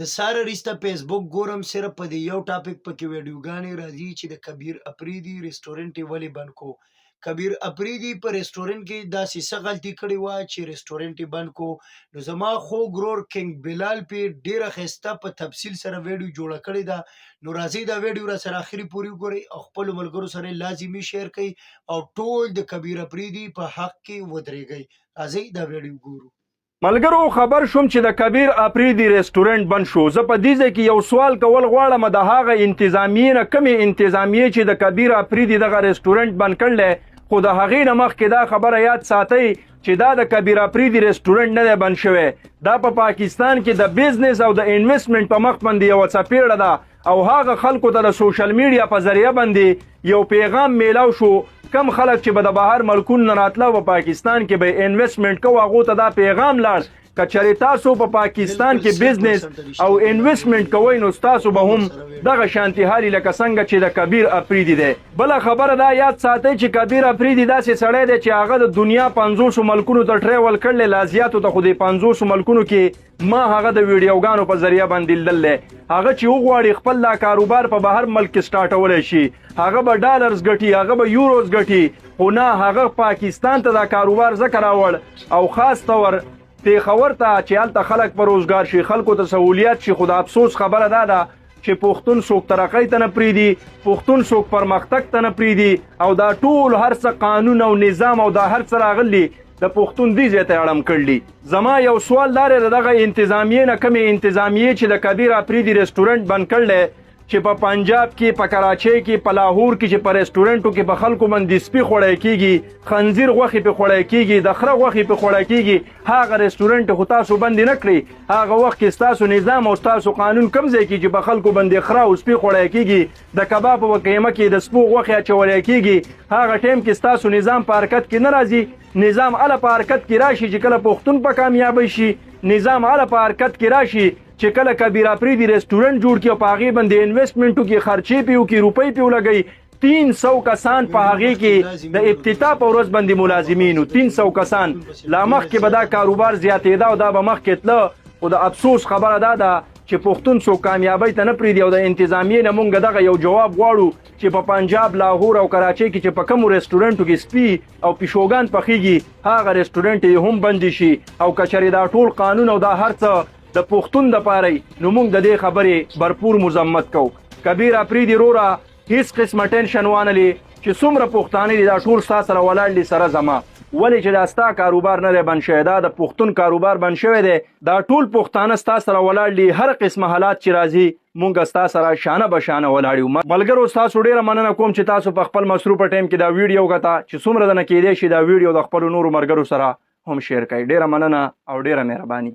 د ساره ریسته فیسبوک ګورم صرف په دې یو ټاپک پکې ویډیوګانې راځي چې د کبیر اپریدي ریسټورنټ ولې بند کو کبیر اپریدي په ریسټورنټ کې داسې څه غلطي کړې وه چې ریسټورنټ بند کو نو زما خو ګرور کینګ بلال پې ډیره ښایسته په تفصیل سره ویډیو جوړه کړې ده. نو راځئ دا ویډیو را سره اخري پورې وګورئ او خپلو ملګرو سره یې لازمي شیر کړئ او ټول د کبیر اپریدي په حق کې ودرېږئ. راځئ دا ویډیو ګورو ملګرو خبر شوم چې د کبیر اپریدي ریسټورنټ بند شو. زه په دې ځای کې یو سوال کول غواړم د هغه انتظامیې نه کمې انتظامیې چې د کبیر اپریدي دغه ریسټورنټ بند کړل خو د هغې نه مخکې دا خبره یاد ساتئ چې دا د کبیر اپریدي ریسټورنټ نه دی بند شوی. دا په پا پاکستان کې د بزنس او د انویسټمنټ په مخ باندې یو څپېړه ده او هغه خلکو ته د سوشل میډیا په ذریعہ باندې یو پیغام میلاو شو. کم خلک چې به د بهر ملکونو نه راتله په پاکستان کې به انویسټمنټ کوو هغو ته دا پیغام لاړ کچری تاسو په پاکستان کې بزنس او انویسټمنټ کوئ نو تاسو به هم دغه شانتي حالي لکه څنګه چې د کبیر اپریدي دی. بل خبره دا یاد ساتئ چې کبیر اپریدي داسې سړی دی چې هغه د دنیا 500 ملکونو ته ټریول کړل لازیاتو ته خو د 500 ملکونو کې ما هغه د ویډیوګانو په ذریعہ باندې لیدل هغه چې وغواړي خپل لا کاروبار په بهر ملک سٹارټول شي. هغه به ډالرز ګټي هغه به یوروز ګټي. خو نه هغه پاکستان ته دا کاروبار ذکر راوړ او خاص تور پیښور ته چې هلته خلک په روزګار شي خلکو ته سہولیت شي خو د افسوس خبره ده ده چې پښتون څوک ترقۍ ته نه پریدي پښتون څوک پرمختګ ته نه پریدي او دا ټول هر څه قانون او نظام او دا هر څه راغلي د پښتون دی ځای ته اړم کړلی زما یو سوال دار دغه انتظامیه نه کمې انتظامیه چې د کبیر اپریدي ریسټورنټ بند کړل چې په پنجاب کې په کراچۍ کې په لاهور کې چې په ریسټورانټو کې په خلکو باندې سپي خوړی کیږي خنزیر غوښې په خوړی کیږي د خره غوښې په خوړی کیږي هغه ریسټورانټ خو تاسو باندې نه کړی هغه وخت کې تاسو نظام او تاسو قانون کم ځای کې چې په خلکو باندې خره او سپي خوړی کیږي د کباب په قیمه کې د سپو غوښې اچولای کیږي. هغه ټیم کې تاسو نظام په حرکت کې نه راځي. نظام ال په حرکت کې راشي چې کله پښتون په کامیاب شي. نظام ال په حرکت کې راشي چې کله کبیر اپریدي ریسټورانټ جوړ کړي او په هغه باندې انویسټمنټو کې خرچې پیو کې روپۍ پیو لګي 300 کسان په هغه کې د ابتدا په ورځ باندې ملازمینو 300 کسان. لا مخ کې به دا کاروبار زیاتېدا او دا به مخ کې تله او د افسوس خبره ده ده چې پښتون سو کامیابی ته نه پریدي او د انتظامیې نه مونږ دغه یو جواب غواړو چې په پنجاب لاهور او کراچۍ کې چې په کوم ریسټورانټو کې سپي او پښوګان پخېږي هغه ریسټورانټ هم بند شي. او کچري دا ټول قانون او دا هر څه د پښتون د پاره نو موږ د دې خبرې برپور مزمت کو کبیر اپری دی رورا هیڅ قسم ټینشن وانلی چې څومره پښتانه دي دا ټول ساس سره ولاړ دي سره زما. ولی چې دا ستا کاروبار نه دی بن شوی دا د پښتون کاروبار بن شوی دی. دا ټول پښتانه ستا سره ولاړ دي هر قسم حالات چې راځي مونږ ستا سره شانه بشانه ولاړیو. ملګرو تاسو ډیره مننه کوم چې تاسو په خپل مصروفه ټیم کې دا ویډیو غتا چې څومره د نه کېدې شي دا ویډیو د خپل نورو مرګرو سره هم شیر کړئ. ډیره مننه او ډیره مهرباني.